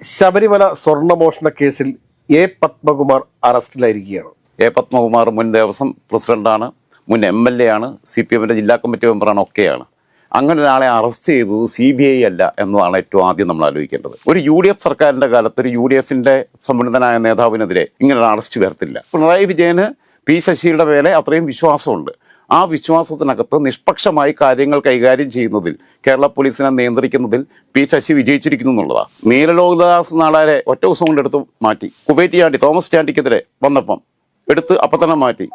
ശബരിമല സ്വർണമോഷണ കേസിൽ എ പത്മകുമാർ അറസ്റ്റിലായിരിക്കുകയാണ്. എ പത്മകുമാർ മുൻ ദേവസ്വം പ്രസിഡന്റാണ് മുൻ എം എൽ എ ആണ് സി പി എമ്മിന്റെ ജില്ലാ കമ്മിറ്റി മെമ്പറാണ് ഒക്കെയാണ്. അങ്ങനെ ഒരാളെ അറസ്റ്റ് ചെയ്തത് സി ബി ഐ അല്ല എന്നതാണ് ഏറ്റവും ആദ്യം നമ്മൾ ആലോചിക്കേണ്ടത്. ഒരു യു ഡി എഫ് സർക്കാരിന്റെ കാലത്ത് ഒരു യു ഡി എഫിന്റെ സമ്മന്നതനായ നേതാവിനെതിരെ ഇങ്ങനെ ഒരു അറസ്റ്റ് വരത്തില്ല. പിണറായി വിജയന് പി ശശിയുടെ മേലെ അത്രയും വിശ്വാസമുണ്ട്. ആ വിശ്വാസത്തിനകത്ത് നിഷ്പക്ഷമായി കാര്യങ്ങൾ കൈകാര്യം ചെയ്യുന്നതിൽ കേരള പോലീസിനെ നിയന്ത്രിക്കുന്നതിൽ പി ശശി വിജയിച്ചിരിക്കുന്നു എന്നുള്ളതാണ് നീലലോകദാസ് നാളാരെ ഒറ്റ ദിവസം കൊണ്ട് എടുത്ത് മാറ്റി. കുവൈറ്റ് ചാണ്ടി തോമസ് ചാണ്ടിക്കെതിരെ വന്നപ്പം എടുത്ത് അപ്പം തന്നെ മാറ്റി.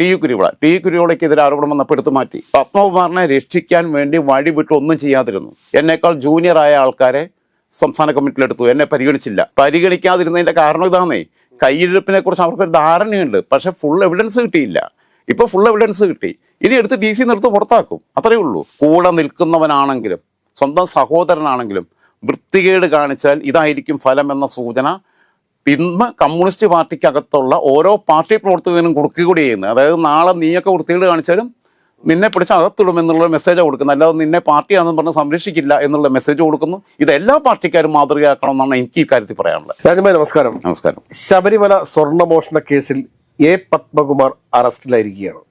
T U Kuruvila. T U കുരുവിളയ്ക്കെതിരെ ആരോപണം വന്നപ്പോൾ എടുത്ത് മാറ്റി. പത്മകുമാറിനെ രക്ഷിക്കാൻ വേണ്ടി വഴി വിട്ട് ഒന്നും ചെയ്യാതിരുന്നു. എന്നേക്കാൾ ജൂനിയർ ആയ ആൾക്കാരെ സംസ്ഥാന കമ്മിറ്റിയിലെടുത്തു എന്നെ പരിഗണിച്ചില്ല. പരിഗണിക്കാതിരുന്നതിന്റെ കാരണം ഇതാണേ കയ്യിലിരിപ്പിനെ കുറിച്ച് അവർക്കൊരു ധാരണയുണ്ട്. പക്ഷെ ഫുൾ എവിഡൻസ് കിട്ടിയില്ല. ഇപ്പൊ ഫുൾ എവിഡൻസ് കിട്ടി. ഇനി എടുത്ത് ഡി സി നിർത്ത് പുറത്താക്കും. അത്രയേ ഉള്ളൂ. കൂടെ നിൽക്കുന്നവനാണെങ്കിലും സ്വന്തം സഹോദരനാണെങ്കിലും വൃത്തികേട് കാണിച്ചാൽ ഇതായിരിക്കും ഫലം എന്ന സൂചന ഇന്ന് കമ്മ്യൂണിസ്റ്റ് പാർട്ടിക്കകത്തുള്ള ഓരോ പാർട്ടി പ്രവർത്തകനും കൊടുക്കുക കൂടി ചെയ്യുന്നത് അതായത് നാളെ നീയൊക്കെ വൃത്തികേട് കാണിച്ചാലും നിന്നെ പിടിച്ച് അകത്തിടും എന്നുള്ള മെസ്സേജ് കൊടുക്കുന്നത്. അല്ലാതെ നിന്നെ പാർട്ടിയാണെന്ന് പറഞ്ഞ് സംരക്ഷിക്കില്ല എന്നുള്ള മെസ്സേജ് കൊടുക്കുന്നു. ഇത് എല്ലാ പാർട്ടിക്കാരും മാതൃകയാക്കണം എന്നാണ് എനിക്ക് ഈ കാര്യത്തിൽ പറയാനുള്ളത്. രാജമായി നമസ്കാരം. നമസ്കാരം. ശബരിമല സ്വർണമോഷണ കേസിൽ എ പത്മകുമാർ അറസ്റ്റിലായിരിക്കുകയാണ്.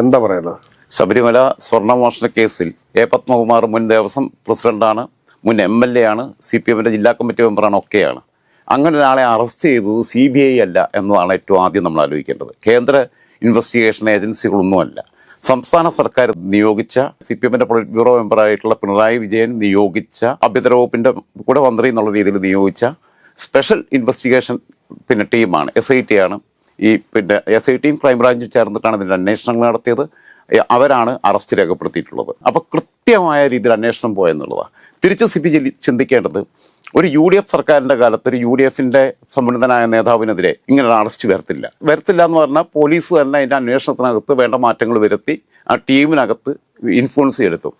എന്താ പറയുന്നത്? ശബരിമല സ്വർണമോഷണ കേസിൽ എ പത്മകുമാർ മുൻ ദേവസ്വം പ്രസിഡന്റാണ് മുൻ എം എൽ എ ആണ് സി പി എമ്മിന്റെ ജില്ലാ കമ്മിറ്റി മെമ്പറാണ് ഒക്കെയാണ്. അങ്ങനെ ഒരാളെ അറസ്റ്റ് ചെയ്തത് സി ബി ഐ അല്ല എന്നതാണ് ഏറ്റവും ആദ്യം നമ്മൾ ആലോചിക്കേണ്ടത്. കേന്ദ്ര ഇൻവെസ്റ്റിഗേഷൻ ഏജൻസികളൊന്നുമല്ല. സംസ്ഥാന സർക്കാർ നിയോഗിച്ച സി പി എമ്മിന്റെ പൊളിറ്റ് ബ്യൂറോ മെമ്പറായിട്ടുള്ള പിണറായി വിജയൻ നിയോഗിച്ച ആഭ്യന്തര വകുപ്പിന്റെ കൂടെ മന്ത്രി എന്നുള്ള രീതിയിൽ നിയോഗിച്ച സ്പെഷ്യൽ ഇൻവെസ്റ്റിഗേഷൻ പിന്നെ ടീമാണ് എസ് ഐ ടി ആണ്. ഈ പിന്നെ എസ് ഐ ടിയും ക്രൈംബ്രാഞ്ചും ചേർന്നിട്ടാണ് ഇതിന്റെ അന്വേഷണങ്ങൾ നടത്തിയത്. അവരാണ് അറസ്റ്റ് രേഖപ്പെടുത്തിയിട്ടുള്ളത്. അപ്പോൾ കൃത്യമായ രീതിയിൽ അന്വേഷണം പോയെന്നുള്ളതാണ് തിരിച്ച് സി പി ചിന്തിക്കേണ്ടത് ഒരു യു ഡി എഫ് സർക്കാരിന്റെ കാലത്ത് ഒരു യു ഡി എഫിന്റെ സമ്മന്നതനായ നേതാവിനെതിരെ ഇങ്ങനെ അറസ്റ്റ് വരത്തില്ല. വരത്തില്ല എന്ന് പറഞ്ഞാൽ പോലീസ് തന്നെ അതിന്റെ അന്വേഷണത്തിനകത്ത് വേണ്ട മാറ്റങ്ങൾ വരുത്തി ആ ടീമിനകത്ത് ഇൻഫ്ലുവൻസ് ചെയ്തെടുത്തു.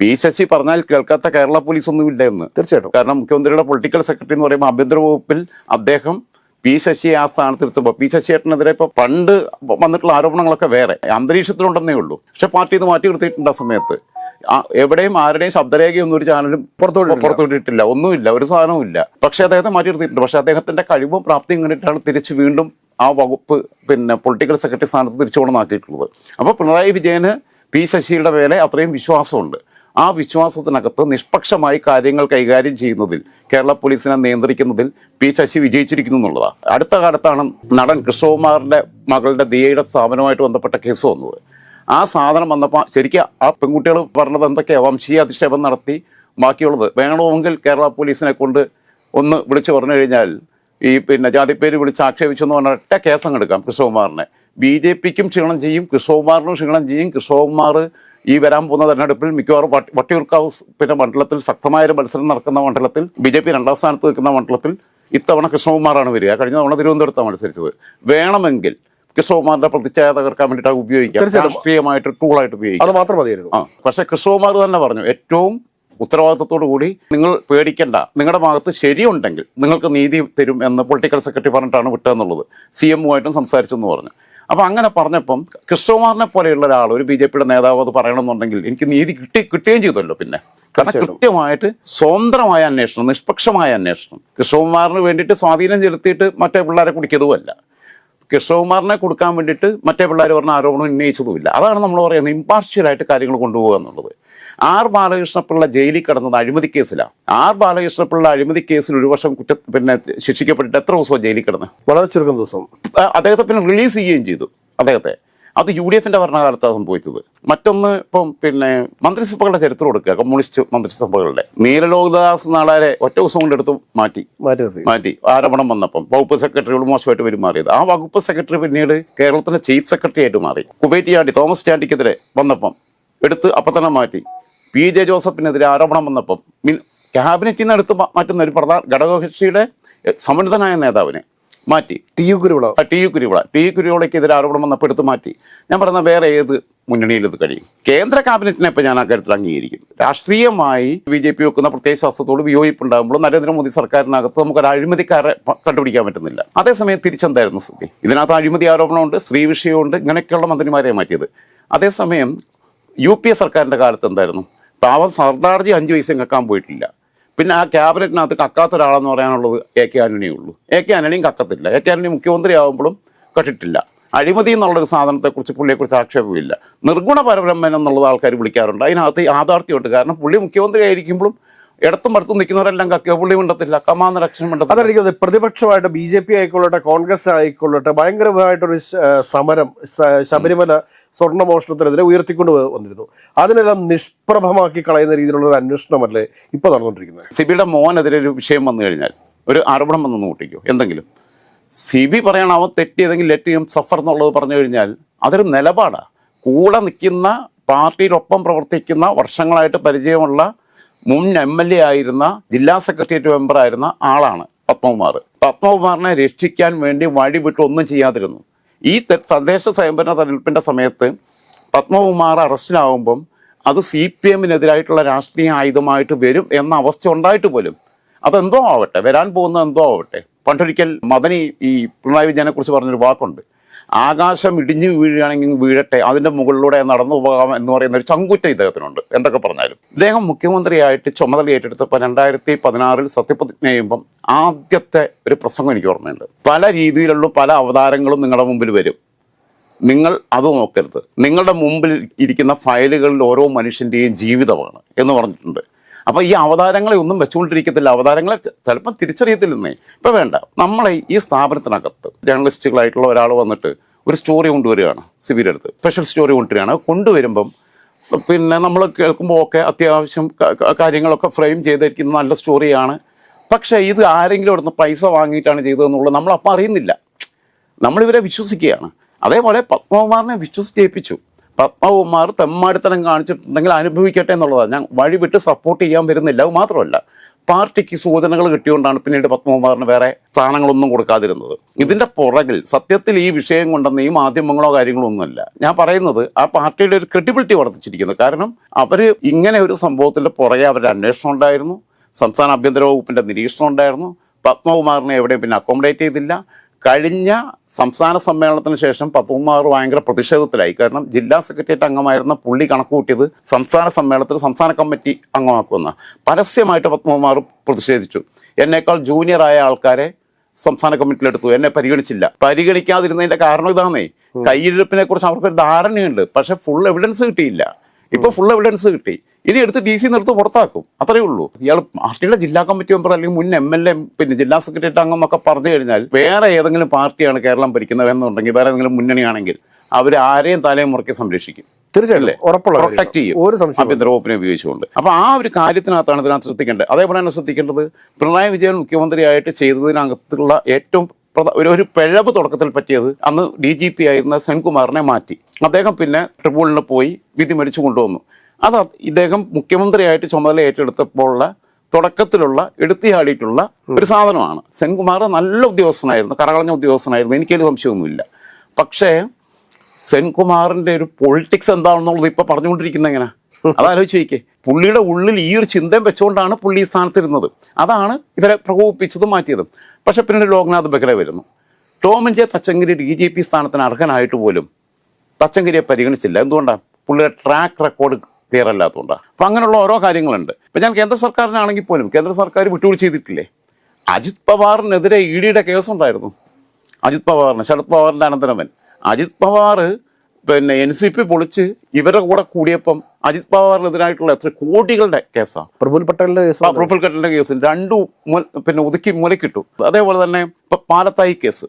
പി ശശി പറഞ്ഞാൽ കേൾക്കാത്ത കേരള പോലീസ് ഒന്നുമില്ല എന്ന് തീർച്ചയായിട്ടും. കാരണം മുഖ്യമന്ത്രിയുടെ പൊളിറ്റിക്കൽ സെക്രട്ടറി എന്ന് പറയുമ്പോൾ ആഭ്യന്തര വകുപ്പിൽ അദ്ദേഹം പി ശശിയെ ആ സ്ഥാനത്തിരുത്തുമ്പോൾ പി ശശിയേട്ടനെതിരെ ഇപ്പോൾ പണ്ട് വന്നിട്ടുള്ള ആരോപണങ്ങളൊക്കെ വേറെ. അന്തരീക്ഷത്തിലുണ്ടെന്നേ ഉള്ളൂ. പക്ഷെ പാർട്ടി ഇത് മാറ്റി നിർത്തിയിട്ടുണ്ട് ആ സമയത്ത്. എവിടെയും ആരുടെയും ശബ്ദരേഖയൊന്നും ഒരു ചാനലും പുറത്തോട്ട് പുറത്തുവിട്ടിട്ടില്ല. ഒന്നുമില്ല. ഒരു സാധനവും ഇല്ല. പക്ഷെ അദ്ദേഹത്തെ മാറ്റി നിർത്തിയിട്ടുണ്ട്. പക്ഷെ അദ്ദേഹത്തിന്റെ കഴിവും പ്രാപ്തിയും കണ്ടിട്ടാണ് തിരിച്ച് വീണ്ടും ആ വകുപ്പ് പിന്നെ പൊളിറ്റിക്കൽ സെക്രട്ടറി സ്ഥാനത്ത് തിരിച്ചുകൊണ്ടെന്നാക്കിയിട്ടുള്ളത് അപ്പോൾ പിണറായി വിജയന് പി ശശിയുടെ മേലെ അത്രയും വിശ്വാസമുണ്ട്. ആ വിശ്വാസത്തിനകത്ത് നിഷ്പക്ഷമായി കാര്യങ്ങൾ കൈകാര്യം ചെയ്യുന്നതിൽ കേരള പോലീസിനെ നിയന്ത്രിക്കുന്നതിൽ പി ശശി വിജയിച്ചിരിക്കുന്നു എന്നുള്ളതാണ്. അടുത്ത കാലത്താണ് നടൻ കൃഷ്ണകുമാറിന്റെ മകളുടെ ദിയയുടെ സ്ഥാപനവുമായിട്ട് ബന്ധപ്പെട്ട കേസ് വന്നത്. ആ സാധനം വന്നപ്പോൾ ശരിക്കും ആ പെൺകുട്ടികൾ പറഞ്ഞത് എന്തൊക്കെയാ? വംശീയ അധിക്ഷേപം നടത്തി ബാക്കിയുള്ളത്. വേണമെങ്കിൽ കേരള പോലീസിനെ കൊണ്ട് ഒന്ന് വിളിച്ചു പറഞ്ഞു കഴിഞ്ഞാൽ ഈ പിന്നെ ജാതിപ്പേര് വിളിച്ച് ആക്ഷേപിച്ചു എന്ന് പറഞ്ഞ ഒറ്റ കേസങ്ങെടുക്കാം കൃഷ്ണകുമാറിനെ. ബി ജെ പിക്കും ക്ഷീണം ചെയ്യും കൃഷ്ണകുമാറിനും ക്ഷീണം ചെയ്യും. കൃഷ്ണകുമാർ ഈ വരാൻ പോകുന്ന തെരഞ്ഞെടുപ്പിൽ മിക്കവാറും വട്ടി- വട്ടിയൂർക്കാവ് പിന്നെ മണ്ഡലത്തിൽ ശക്തമായ ഒരു മത്സരം നടക്കുന്ന മണ്ഡലത്തിൽ ബി ജെ പി രണ്ടാം സ്ഥാനത്ത് നിൽക്കുന്ന മണ്ഡലത്തിൽ ഇത്തവണ കൃഷ്ണകുമാറാണ് വരിക. കഴിഞ്ഞ തവണ തിരുവനന്തപുരത്താണ് മത്സരിച്ചത്. വേണമെങ്കിൽ കൃഷ്ണകുമാറിന്റെ പ്രതിച്ഛായ തകർക്കാൻ വേണ്ടിയിട്ട് ഉപയോഗിക്കാം. രാഷ്ട്രീയമായിട്ട് രാഷ്ട്രീയമായിട്ട് ടൂളായിട്ട് ഉപയോഗിക്കാം. അത് മാത്രം മതിയായിരുന്നു. ആ പക്ഷെ കൃഷ്ണകുമാർ തന്നെ പറഞ്ഞു ഏറ്റവും ഉത്തരവാദിത്തത്തോടു കൂടി നിങ്ങൾ പേടിക്കേണ്ട. നിങ്ങളുടെ ഭാഗത്ത് ശരിയുണ്ടെങ്കിൽ നിങ്ങൾക്ക് നീതി തരും എന്ന് പൊളിറ്റിക്കൽ സെക്രട്ടറി പറഞ്ഞിട്ടാണ് വിട്ടതെന്നുള്ളത്. സി എമ്മുമായിട്ടും സംസാരിച്ചെന്ന് പറഞ്ഞു. അപ്പം അങ്ങനെ പറഞ്ഞപ്പം കൃഷ്ണകുമാറിനെ പോലെയുള്ള ഒരാൾ ഒരു ബി ജെ പിയുടെ നേതാവ് അത് പറയണമെന്നുണ്ടെങ്കിൽ എനിക്ക് നീതി കിട്ടി കിട്ടുകയും ചെയ്തല്ലോ പിന്നെ. കാരണം കൃത്യമായിട്ട് സ്വതന്ത്രമായ അന്വേഷണം നിഷ്പക്ഷമായ അന്വേഷണം. കൃഷ്ണകുമാറിന് വേണ്ടിയിട്ട് സ്വാധീനം ചെലുത്തിയിട്ട് മറ്റേ പിള്ളേരെ കുടിക്കതുമല്ല. കൃഷ്ണകുമാറിനെ കൊടുക്കാൻ വേണ്ടിയിട്ട് മറ്റേ പിള്ളേർ പറഞ്ഞ ആരോപണം ഉന്നയിച്ചതുമില്ല. അതാണ് നമ്മൾ പറയുന്നത് ഇമ്പാർഷ്യലായിട്ട് കാര്യങ്ങൾ കൊണ്ടുപോകുക എന്നുള്ളത്. ആർ ബാലകൃഷ്ണപിള്ള ജയിലിൽ കിടന്നത് അഴിമതി കേസിലാണ് ആർ ബാലകൃഷ്ണപിള്ള അഴിമതി കേസിൽ ഒരു വർഷം കുറ്റ പിന്നെ ശിക്ഷിക്കപ്പെട്ടിട്ട് എത്ര ദിവസമാണ് ജയിലിൽ കിടന്ന്? വളരെ ചുരുക്കം ദിവസം. അദ്ദേഹത്തെ പിന്നെ റിലീസ് ചെയ്യുകയും ചെയ്തു അദ്ദേഹത്തെ. അത് യു ഡി എഫിന്റെ ഭരണകാലത്താണ് സംഭവിച്ചത്. മറ്റൊന്ന് ഇപ്പം പിന്നെ മന്ത്രിസഭകളുടെ ചരിത്രം കൊടുക്കുക കമ്മ്യൂണിസ്റ്റ് മന്ത്രിസഭകളുടെ. നീലലോകദാസ് നാളെ ഒറ്റ ദിവസം കൊണ്ട് എടുത്ത് മാറ്റി. മാറ്റി ആരോപണം വന്നപ്പം വകുപ്പ് സെക്രട്ടറിയോട് മോശമായിട്ട് പെരുമാറിയത്. ആ വകുപ്പ് സെക്രട്ടറി പിന്നീട് കേരളത്തിന്റെ ചീഫ് സെക്രട്ടറി ആയിട്ട് മാറി. കുവൈറ്റ് ചാണ്ടി തോമസ് ചാണ്ടിക്കെതിരെ വന്നപ്പം എടുത്ത് അപ്പം തന്നെ മാറ്റി. പി ജെ ജോസഫിനെതിരെ ആരോപണം വന്നപ്പം മീൻ ക്യാബിനറ്റിൽ നിന്ന് എടുത്ത് മാറ്റുന്ന ഒരു പ്രധാന ഘടകകക്ഷിയുടെ സമന്വിതനായ നേതാവിനെ മാറ്റി. T U Kuruvila. T U Kuruvila. T U കുരുവിളയ്ക്കെതിരെ ആരോപണം വന്നപ്പോൾ എടുത്ത് മാറ്റി. ഞാൻ പറയുന്ന വേറെ ഏത് മുന്നണിയിൽ ഇത് കഴിയും? കേന്ദ്ര ക്യാബിനറ്റിനെ ഇപ്പം ഞാൻ ആ കാര്യത്തിൽ അംഗീകരിക്കും. രാഷ്ട്രീയമായി ബി ജെ പി വെക്കുന്ന പ്രത്യേക ശാസ്ത്രത്തോട് വിയോജിപ്പുണ്ടാകുമ്പോൾ നരേന്ദ്രമോദി സർക്കാരിനകത്ത് നമുക്ക് ഒരു അഴിമതിക്കാരെ കണ്ടുപിടിക്കാൻ പറ്റുന്നില്ല. അതേസമയം തിരിച്ചെന്തായിരുന്നു സ്ഥിതി? ഇതിനകത്ത് അഴിമതി ആരോപണമുണ്ട് സ്ത്രീ വിഷയമുണ്ട് ഇങ്ങനെയൊക്കെയുള്ള മന്ത്രിമാരെ മാറ്റിയത്. അതേസമയം യു പി എ സർക്കാരിന്റെ കാലത്ത് എന്തായിരുന്നു? പാവം സർദാർജി അഞ്ച് പൈസ കക്കാൻ പോയിട്ടില്ല. പിന്നെ ആ ക്യാബിനറ്റിനകത്ത് കക്കാത്ത ഒരാളെന്ന് പറയാനുള്ളത് എ കെ ആന്റണിയേ ഉള്ളൂ. എ കെ ആന്റണിയും കക്കത്തില്ല. എ കെ ആന്റണി മുഖ്യമന്ത്രി ആകുമ്പോഴും കട്ടിട്ടില്ല. അഴിമതി എന്നുള്ളൊരു സാധനത്തെക്കുറിച്ച് പുള്ളിയെക്കുറിച്ച് ആക്ഷേപമില്ല. നിർഗുണ പരബ്രഹ്മൻ എന്നുള്ളത് ആൾക്കാർ വിളിക്കാറുണ്ട്. അതിനകത്ത് യാഥാർത്ഥ്യമുണ്ട്. കാരണം പുള്ളി മുഖ്യമന്ത്രി ആയിരിക്കുമ്പോഴും ഇടത്തും അടുത്തും നിൽക്കുന്നവരെല്ലാം കക്കുക പുള്ളി മിണ്ടത്തില്ല കമാന്ന ലക്ഷണം മിണ്ടത്തില്ല. അതാണ് പ്രതിപക്ഷമായിട്ട് ബി ജെ പി ആയിക്കൊള്ളട്ടെ കോൺഗ്രസ് ആയിക്കൊള്ളട്ടെ ഭയങ്കരമായിട്ടൊരു സമരം ശബരിമല സ്വർണ മോഷണത്തിനെതിരെ ഉയർത്തിക്കൊണ്ട് വന്നിരുന്നു. അതിനെല്ലാം നിഷ്പ്രഭമാക്കി കളയുന്ന രീതിയിലുള്ള ഒരു അന്വേഷണമല്ലേ ഇപ്പൊ നടന്നുകൊണ്ടിരിക്കുന്നത്? സിബിയുടെ മോനെതിരെ ഒരു വിഷയം വന്നു കഴിഞ്ഞാൽ ഒരു ആരോപണം വന്നു കൂട്ടിക്കോ എന്തെങ്കിലും. സിബി പറയണം അവൻ തെറ്റിയതെങ്കിൽ ലെറ്റ് ചെയ്യും സഫർ എന്നുള്ളത് പറഞ്ഞു കഴിഞ്ഞാൽ അതൊരു നിലപാടാണ് കൂടെ നിൽക്കുന്ന പാർട്ടിയിലൊപ്പം പ്രവർത്തിക്കുന്ന വർഷങ്ങളായിട്ട് പരിചയമുള്ള മുൻ എം എൽ എ ആയിരുന്ന ജില്ലാ സെക്രട്ടേറിയറ്റ് മെമ്പറായിരുന്ന ആളാണ് പത്മകുമാർ. പത്മകുമാറിനെ രക്ഷിക്കാൻ വേണ്ടി വഴി വിട്ട് ഒന്നും ചെയ്യാതിരുന്നു. ഈ തദ്ദേശ സ്വയംഭരണ തെരഞ്ഞെടുപ്പിന്റെ സമയത്ത് പത്മകുമാർ അറസ്റ്റിലാവുമ്പം അത് സി പി എമ്മിനെതിരായിട്ടുള്ള രാഷ്ട്രീയ ആയുധമായിട്ട് വരും എന്ന അവസ്ഥ ഉണ്ടായിട്ട് പോലും. അതെന്തോ ആവട്ടെ വരാൻ പോകുന്ന എന്തോ ആവട്ടെ. പണ്ടൊരിക്കൽ മദനി ഈ പിണറായി വിജയനെ കുറിച്ച് പറഞ്ഞൊരു വാക്കുണ്ട്. ആകാശം ഇടിഞ്ഞു വീഴുകയാണെങ്കിൽ വീഴട്ടെ അതിന്റെ മുകളിലൂടെ നടന്നു പോകാം എന്ന് പറയുന്ന ഒരു ചങ്കുറ്റ ഇദ്ദേഹത്തിനുണ്ട്. എന്തൊക്കെ പറഞ്ഞാലും. ഇദ്ദേഹം മുഖ്യമന്ത്രിയായിട്ട് ചുമതല ഏറ്റെടുത്തപ്പോൾ രണ്ടായിരത്തി പതിനാറിൽ സത്യപ്രതിജ്ഞ ചെയ്യുമ്പം ആദ്യത്തെ ഒരു പ്രസംഗം എനിക്ക് ഓർമ്മയുണ്ട്. പല രീതിയിലുള്ള പല അവതാരങ്ങളും നിങ്ങളുടെ മുമ്പിൽ വരും. നിങ്ങൾ അത് നോക്കരുത്. നിങ്ങളുടെ മുമ്പിൽ ഇരിക്കുന്ന ഫയലുകളിൽ ഓരോ മനുഷ്യന്റെയും ജീവിതമാണ് എന്ന് പറഞ്ഞിട്ടുണ്ട്. അപ്പൊ ഈ അവതാരങ്ങളെ ഒന്നും വെച്ചുകൊണ്ടിരിക്കത്തില്ല. അവതാരങ്ങളെ ചിലപ്പം തിരിച്ചറിയത്തില്ലെന്നേ. ഇപ്പൊ വേണ്ട. നമ്മളെ ഈ സ്ഥാപനത്തിനകത്ത് ജേർണലിസ്റ്റുകളായിട്ടുള്ള ഒരാൾ വന്നിട്ട് ഒരു സ്റ്റോറി കൊണ്ടുവരികയാണ് സിബിയുടെ അടുത്ത്. സ്പെഷ്യൽ സ്റ്റോറി കൊണ്ടുവരികയാണ്. കൊണ്ടുവരുമ്പം പിന്നെ നമ്മൾ കേൾക്കുമ്പോൾ ഒക്കെ അത്യാവശ്യം കാര്യങ്ങളൊക്കെ ഫ്രെയിം ചെയ്തിരിക്കുന്ന നല്ല സ്റ്റോറിയാണ് പക്ഷേ ഇത് ആരെങ്കിലും അവിടുന്ന് പൈസ വാങ്ങിയിട്ടാണ് ചെയ്തതെന്നുള്ളത് നമ്മളപ്പം അറിയുന്നില്ല. നമ്മളിവരെ വിശ്വസിക്കുകയാണ്. അതേപോലെ പത്മകുമാറിനെ വിശ്വസിച്ചേൽപ്പിച്ചു പത്മകുമാർ തെമ്മാടിത്തനം കാണിച്ചിട്ടുണ്ടെങ്കിൽ അനുഭവിക്കട്ടെ എന്നുള്ളതാണ്. ഞാൻ വഴി വിട്ട് സപ്പോർട്ട് ചെയ്യാൻ വരുന്നില്ല. അത് മാത്രമല്ല പാർട്ടിക്ക് സൂചനകൾ കിട്ടിയോണ്ടാണ് പിന്നീട് പത്മകുമാറിന് വേറെ സ്ഥാനങ്ങളൊന്നും കൊടുക്കാതിരുന്നത്. ഇതിന്റെ പുറകിൽ സത്യത്തിൽ ഈ വിഷയം കൊണ്ടെന്ന് ഈ മാധ്യമങ്ങളോ കാര്യങ്ങളോ ഒന്നുമല്ല. ഞാൻ പറയുന്നത് ആ പാർട്ടിയുടെ ഒരു ക്രെഡിബിലിറ്റി വർദ്ധിച്ചിരിക്കുന്നു. കാരണം അവർ ഇങ്ങനെ ഒരു സംഭവത്തിന്റെ പുറകെ അവരുടെ അന്വേഷണം ഉണ്ടായിരുന്നു. സംസ്ഥാന ആഭ്യന്തര വകുപ്പിന്റെ നിരീക്ഷണം ഉണ്ടായിരുന്നു. പത്മകുമാറിനെ എവിടെയും പിന്നെ അക്കോമഡേറ്റ് ചെയ്തില്ല. കഴിഞ്ഞ സംസ്ഥാന സമ്മേളനത്തിന് ശേഷം പത്മകുമാർ ഭയങ്കര പ്രതിഷേധത്തിലായി. കാരണം ജില്ലാ സെക്രട്ടേറിയറ്റ് അംഗമായിരുന്ന പുള്ളി കണക്ക് കൂട്ടിയത് സംസ്ഥാന സമ്മേളനത്തിൽ സംസ്ഥാന കമ്മിറ്റി അംഗമാക്കുമെന്ന് പരസ്യമായിട്ട് പത്മകുമാർ പ്രതിഷേധിച്ചു. എന്നേക്കാൾ ജൂനിയറായ ആൾക്കാരെ സംസ്ഥാന കമ്മിറ്റിയിലെടുത്തു എന്നെ പരിഗണിച്ചില്ല. പരിഗണിക്കാതിരുന്നതിന്റെ കാരണം ഇതാണേ. കയ്യിരുപ്പിനെ കുറിച്ച് അവർക്കൊരു ധാരണയുണ്ട്. പക്ഷെ ഫുൾ എവിഡൻസ് കിട്ടിയില്ല. ഇപ്പൊ ഫുൾ എവിഡൻസ് കിട്ടി. ഇനി എടുത്ത് ഡി സി നിർത്ത് പുറത്താക്കും. അത്രേ ഉള്ളൂ. ഇയാൾ പാർട്ടിയുടെ ജില്ലാ കമ്മിറ്റി മെമ്പർ അല്ലെങ്കിൽ മുൻ എം എൽ എ പിന്നെ ജില്ലാ സെക്രട്ടേറിയറ്റ് അംഗം എന്നൊക്കെ പറഞ്ഞു കഴിഞ്ഞാൽ വേറെ ഏതെങ്കിലും പാർട്ടിയാണ് കേരളം ഭരിക്കുന്നത് എന്നുണ്ടെങ്കിൽ വേറെ ഏതെങ്കിലും മുന്നണിയാണെങ്കിൽ അവർ ആരെയും തലയും മുറക്കി സംരക്ഷിക്കും. തീർച്ചയായിട്ടും. ഉറപ്പുള്ള പ്രൊട്ടക്ട് ചെയ്യും. ഒരു സംശയം ആഭ്യന്തര വകുപ്പിനെ ഉപയോഗിച്ചുകൊണ്ട്. അപ്പൊ ആ ഒരു കാര്യത്തിനകത്താണ് ഇതിനകത്ത് ശ്രദ്ധിക്കേണ്ടത്. അതേപോലെ തന്നെ ശ്രദ്ധിക്കേണ്ടത് പിണറായി വിജയൻ മുഖ്യമന്ത്രിയായിട്ട് ചെയ്തതിനകത്തുള്ള ഏറ്റവും ഒരു ഒരു പിഴവ് തുടക്കത്തിൽ പറ്റിയത് അന്ന് ഡി ജി പി ആയിരുന്ന സെൻകുമാറിനെ മാറ്റി. അദ്ദേഹം പിന്നെ ട്രിബ്യൂണലിൽ പോയി വിധി മേടിച്ചു കൊണ്ടുവന്നു. അത് ഇദ്ദേഹം മുഖ്യമന്ത്രിയായിട്ട് ചുമതല ഏറ്റെടുത്തപ്പോഴുള്ള തുടക്കത്തിലുള്ള എടുത്തിയാടിയിട്ടുള്ള ഒരു സാധനമാണ്. സെൻകുമാർ നല്ല ഉദ്യോഗസ്ഥനായിരുന്നു കരകളഞ്ഞ ഉദ്യോഗസ്ഥനായിരുന്നു. എനിക്കൊരു സംശയമൊന്നുമില്ല. പക്ഷേ സെൻകുമാറിന്റെ ഒരു പൊളിറ്റിക്സ് എന്താണെന്നുള്ളത് ഇപ്പോൾ പറഞ്ഞുകൊണ്ടിരിക്കുന്ന എങ്ങനെ? അതാലോചിച്ച് നോക്കിയേ. പുള്ളിയുടെ ഉള്ളിൽ ഈ ഒരു ചിന്തയും വെച്ചുകൊണ്ടാണ് പുള്ളി ഈ സ്ഥാനത്തിരുന്നത്. അതാണ് ഇവരെ പ്രകോപിപ്പിച്ചതും മാറ്റിയതും. പക്ഷെ പിന്നീട് ലോക്നാഥ് ബെഹ്റ വരുന്നു. Tomin J Thachankary D G P സ്ഥാനത്തിന് അർഹനായിട്ട് പോലും തച്ചങ്കരിയെ പരിഗണിച്ചില്ല. എന്തുകൊണ്ടാണ് പുള്ളിയുടെ ട്രാക്ക് റെക്കോർഡ് ക്ലിയർ അല്ലാത്തതുകൊണ്ടാണ് അപ്പം അങ്ങനെയുള്ള ഓരോ കാര്യങ്ങളുണ്ട്. ഇപ്പം ഞാൻ കേന്ദ്ര സർക്കാരിനാണെങ്കിൽ പോലും കേന്ദ്ര സർക്കാർ വിട്ടുവീഴ്ച ചെയ്തിട്ടില്ലേ? അജിത് പവാറിനെതിരെ ഇ ഡിയുടെ കേസുണ്ടായിരുന്നു. അജിത് പവാറിന് ശരത് പവാറിന്റെ അനന്തരവൻ. അജിത് പവാർ പിന്നെ എൻ സി പി പൊളിച്ച് ഇവരുടെ കൂടെ കൂടിയപ്പം അജിത് പവാറിനെതിരായിട്ടുള്ള എത്ര കോടികളുടെ കേസാണ് പ്രഫുൽ പട്ടേലിന്റെ കേസ് പ്രഭുൽ പ്രഫുൽ പട്ടേലിന്റെ കേസിൽ രണ്ടു പിന്നെ ഒതുക്കി മുലക്കിട്ടു. അതേപോലെ തന്നെ ഇപ്പൊ പാലത്തായി കേസ്.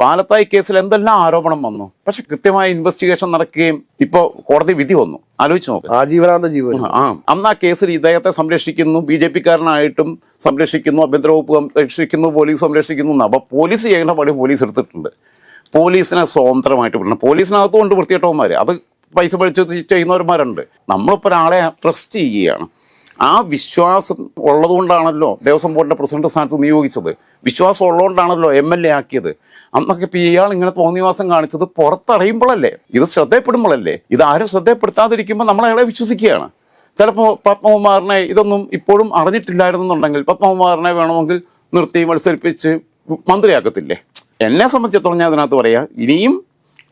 പാലത്തായി കേസിൽ എന്തെല്ലാം ആരോപണം വന്നു? പക്ഷെ കൃത്യമായ ഇൻവെസ്റ്റിഗേഷൻ നടക്കുകയും ഇപ്പൊ കോടതി വിധി വന്നു. ആലോചിച്ച് നോക്ക്. ആജീവനാന്ത ജീവൻ. ആ അന്ന് ആ കേസിൽ ഇദ്ദേഹത്തെ സംരക്ഷിക്കുന്നു ബി ജെ പിക്കാരനായിട്ടും സംരക്ഷിക്കുന്നു ആഭ്യന്തര വകുപ്പ് സംരക്ഷിക്കുന്നു പോലീസ് സംരക്ഷിക്കുന്നു. അപ്പൊ പോലീസ് ചെയ്യേണ്ട പണി പോലീസ് എടുത്തിട്ടുണ്ട്. പോലീസിനെ സ്വതന്ത്രമായിട്ട് വിടണം. പോലീസിനകത്തും ഉണ്ട് അത് പൈസ പഠിച്ച് ചെയ്യുന്നവന്മാരുണ്ട്. നമ്മളിപ്പോൾ ഒരാളെ ട്രസ്റ്റ് ചെയ്യുകയാണ്. ആ വിശ്വാസം ഉള്ളതുകൊണ്ടാണല്ലോ ദേവസ്വം ബോർഡിന്റെ പ്രസിഡന്റ് സ്ഥാനത്ത് നിയോഗിച്ചത്. വിശ്വാസം ഉള്ളതുകൊണ്ടാണല്ലോ എം എൽ എ ആക്കിയത്. അന്നൊക്കെ ഇപ്പം ഇയാൾ ഇങ്ങനെ തോന്നിവാസം കാണിച്ചത് പുറത്തറിയുമ്പോഴല്ലേ? ഇത് ശ്രദ്ധയപ്പെടുമ്പോഴല്ലേ? ഇത് ആരും ശ്രദ്ധയപ്പെടുത്താതിരിക്കുമ്പോൾ നമ്മൾ അയാളെ വിശ്വസിക്കുകയാണ്. ചിലപ്പോൾ പത്മകുമാറിനെ ഇതൊന്നും ഇപ്പോഴും അറിഞ്ഞിട്ടില്ലായിരുന്നുണ്ടെങ്കിൽ പത്മകുമാറിനെ വേണമെങ്കിൽ നിർത്തി മത്സരിപ്പിച്ച് മന്ത്രിയാക്കത്തില്ലേ? എന്നെ സംബന്ധിച്ചിടത്തോളം ഞാൻ അതിനകത്ത് പറയാം ഇനിയും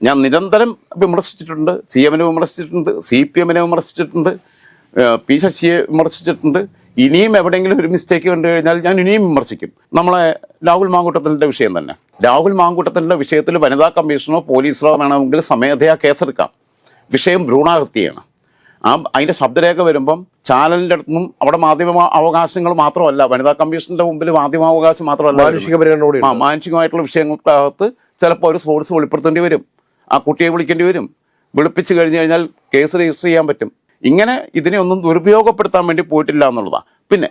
ഞാൻ നിരന്തരം വിമർശിച്ചിട്ടുണ്ട് സി എമ്മിനെ വിമർശിച്ചിട്ടുണ്ട് സി പി എമ്മിനെ വിമർശിച്ചിട്ടുണ്ട് പി ശശിയെ വിമർശിച്ചിട്ടുണ്ട്. ഇനിയും എവിടെയെങ്കിലും ഒരു മിസ്റ്റേക്ക് കണ്ടു കഴിഞ്ഞാൽ ഞാൻ ഇനിയും വിമർശിക്കും. നമ്മളെ രാഹുൽ മാങ്കൂട്ടത്തിന്റെ വിഷയം തന്നെ. രാഹുൽ മാങ്കൂട്ടത്തിന്റെ വിഷയത്തിൽ വനിതാ കമ്മീഷനോ പോലീസോ വേണമെങ്കിൽ സ്വമേധയാ കേസെടുക്കാം. വിഷയം ഭ്രൂണഹത്യയാണ് ആ അതിന്റെ ശബ്ദരേഖ വരുമ്പം ചാനലിന്റെ അടുത്തും അവിടെ മാധ്യമ അവകാശങ്ങൾ മാത്രമല്ല വനിതാ കമ്മീഷന്റെ മുമ്പിൽ മാധ്യമാവകാശം മാത്രമല്ല മാനുഷിക പരിഗണനയോട് ആ മാനുഷികമായിട്ടുള്ള വിഷയങ്ങൾക്കകത്ത് ചിലപ്പോൾ ഒരു സ്പോർട്സ് വെളിപ്പെടുത്തേണ്ടി വരും. ആ കുട്ടിയെ വിളിക്കേണ്ടി വരും. വിളിപ്പിച്ച് കഴിഞ്ഞു കഴിഞ്ഞാൽ കേസ് രജിസ്റ്റർ ചെയ്യാൻ പറ്റും. ഇങ്ങനെ ഇതിനെ ഒന്നും ദുരുപയോഗപ്പെടുത്താൻ വേണ്ടി പോയിട്ടില്ല എന്നുള്ളതാണ് പിന്നെ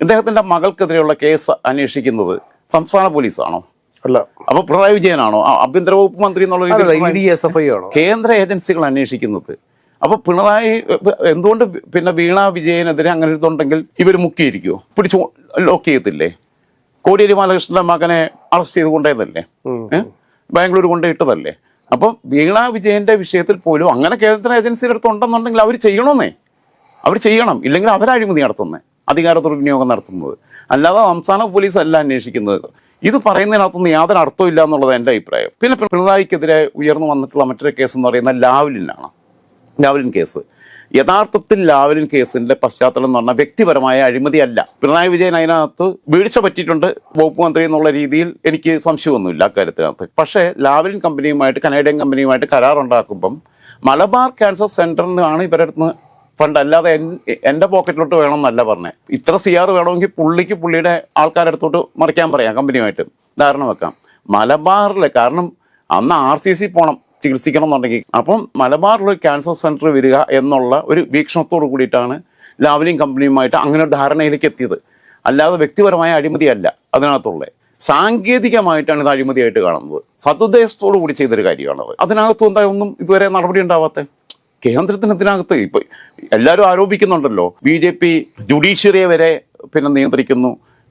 ഇദ്ദേഹത്തിന്റെ മകൾക്കെതിരെയുള്ള കേസ് അന്വേഷിക്കുന്നത് സംസ്ഥാന പോലീസാണോ? അല്ല. അപ്പൊ പിണറായി വിജയനാണോ? ആഭ്യന്തര വകുപ്പ് മന്ത്രി എന്നുള്ള കേന്ദ്ര ഏജൻസികൾ അന്വേഷിക്കുന്നത്. അപ്പൊ പിണറായി എന്തുകൊണ്ട് പിന്നെ വീണ വിജയനെതിരെ അങ്ങനെ ഇതുണ്ടെങ്കിൽ ഇവർ മുക്കിയിരിക്കുമോ പിടിച്ചു ലോക്ക് ചെയ്യത്തില്ലേ? കോടിയേരി ബാലകൃഷ്ണന്റെ മകനെ അറസ്റ്റ് ചെയ്ത് കൊണ്ടേതല്ലേ ബാംഗ്ലൂർ കൊണ്ടുപോയിട്ടതല്ലേ അപ്പം വീണ വിജയന്റെ വിഷയത്തിൽ പോലും അങ്ങനെ കേന്ദ്ര ഏജൻസിയുടെ അടുത്ത് ഉണ്ടെന്നുണ്ടെങ്കിൽ അവർ ചെയ്യണമെന്നേ അവർ ചെയ്യണം. ഇല്ലെങ്കിൽ അവരഴിമതി നടത്തുന്നത് അധികാര ദുർവിനിയോഗം നടത്തുന്നത്. അല്ലാതെ സംസ്ഥാന പോലീസ് അല്ല അന്വേഷിക്കുന്നത്. ഇത് പറയുന്നതിനകത്തൊന്നും യാതൊരു അർത്ഥവും ഇല്ല എന്നുള്ളത് എന്റെ അഭിപ്രായം. പിന്നെ പിണറായിക്കെതിരെ ഉയർന്നു വന്നിട്ടുള്ള മറ്റൊരു കേസ് എന്ന് പറയുന്നത് ലാവ്ലിനാണ്. Lavalin case. യഥാർത്ഥത്തിൽ ലാവലിൻ കേസിന്റെ പശ്ചാത്തലം എന്ന് പറഞ്ഞാൽ വ്യക്തിപരമായ അഴിമതിയല്ല. പിണറായി വിജയൻ അതിനകത്ത് വീഴ്ച പറ്റിയിട്ടുണ്ട് വകുപ്പ് മന്ത്രി എന്നുള്ള രീതിയിൽ എനിക്ക് സംശയമൊന്നുമില്ല അക്കാര്യത്തിനകത്ത്. പക്ഷേ ലാവലിൻ കമ്പനിയുമായിട്ട് കനേഡിയൻ കമ്പനിയുമായിട്ട് കരാറുണ്ടാക്കുമ്പം മലബാർ ക്യാൻസർ സെന്ററിനാണ് ഇവരടുത്ത് ഫണ്ട്. അല്ലാതെ എന്റെ പോക്കറ്റിലോട്ട് വേണമെന്നല്ല പറഞ്ഞത് ഇത്ര സി ആർ വേണമെങ്കിൽ പുള്ളിക്ക് പുള്ളിയുടെ ആൾക്കാരുടെ അടുത്തോട്ട് മറിക്കാൻ പറയാം കമ്പനിയുമായിട്ട്. ധാരണ വെക്കാം. മലബാറിലെ കാരണം അന്ന് ആർ സി സി പോകണം ചികിത്സിക്കണം എന്നുണ്ടെങ്കിൽ അപ്പം മലബാറിൽ ക്യാൻസർ സെന്റർ വരിക എന്നുള്ള ഒരു വീക്ഷണത്തോട് കൂടിയിട്ടാണ് ലാവലിംഗ് കമ്പനിയുമായിട്ട് അങ്ങനെ ഒരു ധാരണയിലേക്ക് എത്തിയത്. അല്ലാതെ വ്യക്തിപരമായ അഴിമതിയല്ല അതിനകത്തുള്ളത് സാങ്കേതികമായിട്ടാണ് ഇത് അഴിമതിയായിട്ട് കാണുന്നത്. സതുദ്ദേശത്തോടു കൂടി ചെയ്തൊരു കാര്യമാണത്. അതിനകത്തും എന്താ ഒന്നും ഇതുവരെ നടപടി ഉണ്ടാവാത്തത് കേന്ദ്രത്തിന് ഇതിനകത്ത് ഇപ്പം എല്ലാവരും ആരോപിക്കുന്നുണ്ടല്ലോ. ബി ജെ പി ജുഡീഷ്യറിയെ വരെ പിന്നെ നിയന്ത്രിക്കുന്നു.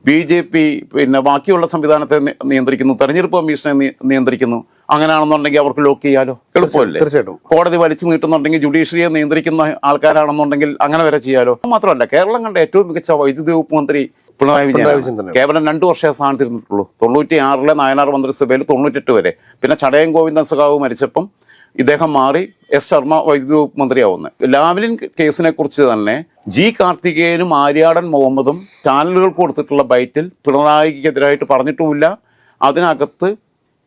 ബി ജെ പി പിന്നെ ബാക്കിയുള്ള സംവിധാനത്തെ നിയന്ത്രിക്കുന്നു തെരഞ്ഞെടുപ്പ് കമ്മീഷനെ നിയന്ത്രിക്കുന്നു. അങ്ങനെയാണെന്നുണ്ടെങ്കിൽ അവർക്ക് ലോക്ക് ചെയ്യാലോ? എളുപ്പമല്ലേ? തീർച്ചയായിട്ടും കോടതി വലിച്ചു നീട്ടുന്നുണ്ടെങ്കിൽ ജുഡീഷ്യറിയെ നിയന്ത്രിക്കുന്ന ആൾക്കാരാണെന്നുണ്ടെങ്കിൽ അങ്ങനെ വരെ ചെയ്യാലോ? മാത്രമല്ല കേരളം കണ്ട ഏറ്റവും മികച്ച വൈദ്യുതി വകുപ്പ് മന്ത്രി പിണറായി വിജയൻ കേവലം രണ്ടു വർഷമേ സ്ഥാനത്തിരുന്നിട്ടുള്ളൂ. തൊണ്ണൂറ്റി ആറിലെ നായനാർ മന്ത്രിസഭയിൽ തൊണ്ണൂറ്റെട്ട് വരെ. പിന്നെ ചടയം ഗോവിന്ദൻ സഖാവ് മരിച്ചപ്പം ഇദ്ദേഹം മാറി എസ് ശർമ്മ വൈദ്യുതി മന്ത്രിയാവുന്നത് ലാവലിൻ കേസിനെ കുറിച്ച് തന്നെ ജി കാർത്തികേയനും ആര്യാടൻ മുഹമ്മദും ചാനലുകൾ കൊടുത്തിട്ടുള്ള ബൈറ്റിൽ പിണറായിക്കെതിരായിട്ട് പറഞ്ഞിട്ടുമില്ല. അതിനകത്ത്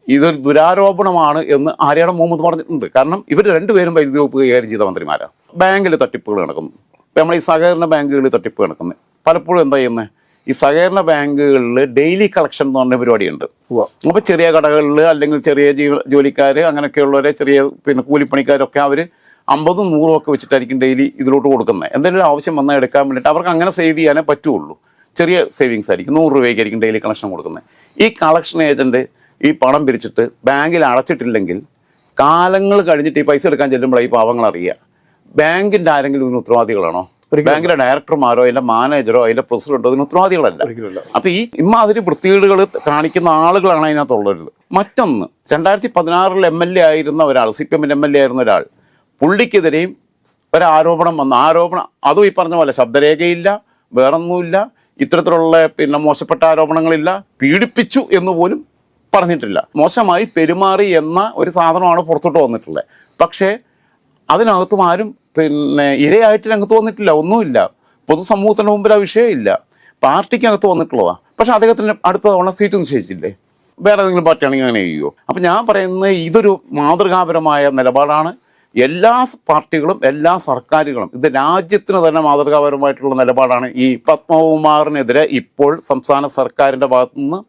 ഇതൊരു ദുരാരോപണമാണ് എന്ന് ആര്യാടൻ മുഹമ്മദ് പറഞ്ഞിട്ടുണ്ട്. കാരണം ഇവർ രണ്ടുപേരും വൈദ്യുതി വകുപ്പ് കൈകാര്യം ചെയ്ത മന്ത്രിമാരാണ് ബാങ്കിൽ തട്ടിപ്പുകൾ നടക്കുന്നു. നമ്മൾ ഈ സഹകരണ ബാങ്കുകളിൽ തട്ടിപ്പ് നടക്കുന്നത് പലപ്പോഴും എന്താ ചെയ്യുന്നത് ഈ സഹകരണ ബാങ്കുകളിൽ ഡെയിലി കളക്ഷൻ എന്ന് പറഞ്ഞ പരിപാടിയുണ്ട്. അപ്പൊ അപ്പോൾ ചെറിയ കടകളിൽ അല്ലെങ്കിൽ ചെറിയ ജീവ ജോലിക്കാർ അങ്ങനെയൊക്കെയുള്ളവരെ ചെറിയ പിന്നെ കൂലിപ്പണിക്കാരൊക്കെ അവർ അമ്പതും നൂറും ഒക്കെ വെച്ചിട്ടായിരിക്കും ഡെയിലി ഇതിലോട്ട് കൊടുക്കുന്നത്. എന്തെങ്കിലും ആവശ്യം വന്നാൽ എടുക്കാൻ വേണ്ടിയിട്ട് അവർക്ക് അങ്ങനെ സേവ് ചെയ്യാനേ പറ്റുള്ളൂ. ചെറിയ സേവിങ്സ് ആയിരിക്കും. നൂറ് രൂപയ്ക്കായിരിക്കും ഡെയിലി കളക്ഷൻ കൊടുക്കുന്നത്. ഈ കളക്ഷൻ ഏജന്റ് ഈ പണം പിരിച്ചിട്ട് ബാങ്കിൽ അടച്ചിട്ടില്ലെങ്കിൽ കാലങ്ങൾ കഴിഞ്ഞിട്ട് ഈ പൈസ എടുക്കാൻ ചെല്ലുമ്പോഴാണ് ഈ പാവങ്ങൾ അറിയുക ബാങ്കിന്റെ ആരെങ്കിലും ഇതിന് ഉത്തരവാദികളാണോ? ബാങ്കിലെ ഡയറക്ടർമാരോ അതിന്റെ മാനേജറോ അതിന്റെ പ്രസിഡന്റോ ഇതിന് ഉത്തരവാദികളല്ല. അപ്പൊ ഈ ഇമാതിരി വൃത്തികേടുകൾ കാണിക്കുന്ന ആളുകളാണ് അതിനകത്തുള്ളത് മറ്റൊന്ന് രണ്ടായിരത്തി പതിനാറിൽ എം എൽ എ ആയിരുന്ന ഒരാൾ സി പി എമ്മിന്റെ എം എൽ എ ആയിരുന്ന ഒരാൾ പുള്ളിക്കെതിരെയും ഒരാരോപണം വന്നു. ആരോപണം അതും ഈ പറഞ്ഞ പോലെ ശബ്ദരേഖയില്ല വേറൊന്നുമില്ല ഇത്തരത്തിലുള്ള പിന്നെ മോശപ്പെട്ട ആരോപണങ്ങളില്ല പീഡിപ്പിച്ചു എന്ന് പോലും പറഞ്ഞിട്ടില്ല. മോശമായി പെരുമാറി എന്ന ഒരു സാധനമാണ് പുറത്തോട്ട് വന്നിട്ടുള്ളത്. പക്ഷേ അതിനകത്തും ആരും പിന്നെ ഇരയായിട്ട് രംഗത്ത് വന്നിട്ടില്ല ഒന്നുമില്ല. പൊതുസമൂഹത്തിന് മുമ്പിൽ ആ വിഷയമില്ല. പാർട്ടിക്കകത്ത് വന്നിട്ടുള്ളതാണ് പക്ഷെ അദ്ദേഹത്തിന് അടുത്ത തവണ സീറ്റ് നിശ്ചയിച്ചില്ലേ? വേറെ ഏതെങ്കിലും പാർട്ടിയാണെങ്കിൽ അങ്ങനെ ചെയ്യുമോ അപ്പം ഞാൻ പറയുന്നത് ഇതൊരു മാതൃകാപരമായ നിലപാടാണ്. എല്ലാ പാർട്ടികളും എല്ലാ സർക്കാരുകളും ഇത് രാജ്യത്തിന് തന്നെ മാതൃകാപരമായിട്ടുള്ള നിലപാടാണ്. ഈ പത്മകുമാറിനെതിരെ ഇപ്പോൾ സംസ്ഥാന സർക്കാരിന്റെ ഭാഗത്തുനിന്ന്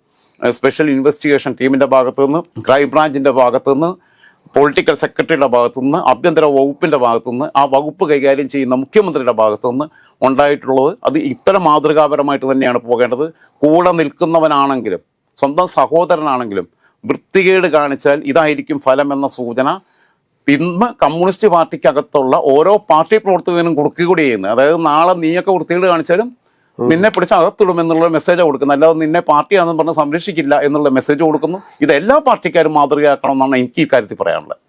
സ്പെഷ്യൽ ഇൻവെസ്റ്റിഗേഷൻ ടീമിന്റെ ഭാഗത്തുനിന്ന് ക്രൈംബ്രാഞ്ചിന്റെ ഭാഗത്തുനിന്ന് പൊളിറ്റിക്കൽ സെക്രട്ടറിയുടെ ഭാഗത്തുനിന്ന് ആഭ്യന്തര വകുപ്പിന്റെ ഭാഗത്തുനിന്ന് ആ വകുപ്പ് കൈകാര്യം ചെയ്യുന്ന മുഖ്യമന്ത്രിയുടെ ഭാഗത്തുനിന്ന് ഉണ്ടായിട്ടുള്ളത്. അത് ഇത്തരം മാതൃകാപരമായിട്ട് തന്നെയാണ് പോകേണ്ടത്. കൂടെ നിൽക്കുന്നവനാണെങ്കിലും സ്വന്തം സഹോദരനാണെങ്കിലും വൃത്തികേട് കാണിച്ചാൽ ഇതായിരിക്കും ഫലം എന്ന സൂചന. ഇന്ന് കമ്മ്യൂണിസ്റ്റ് പാർട്ടിക്കകത്തുള്ള ഓരോ പാർട്ടി പ്രവർത്തകനും കൊടുക്കുകൂടി ചെയ്യുന്നത് അതായത് നാളെ നീയൊക്കെ വൃത്തികേട് കാണിച്ചാലും നിന്നെ പിടിച്ച് അകത്തിടും എന്നുള്ള മെസ്സേജ് കൊടുക്കുന്നത്. അല്ലാതെ നിന്നെ പാർട്ടിയാണെന്ന് പറഞ്ഞ് സംരക്ഷിക്കില്ല എന്നുള്ള മെസ്സേജ് കൊടുക്കുന്നു. ഇത് എല്ലാ പാർട്ടിക്കാരും മാതൃകയാക്കണം എന്നാണ് എനിക്ക് ഈ കാര്യത്തിൽ പറയാനുള്ളത്.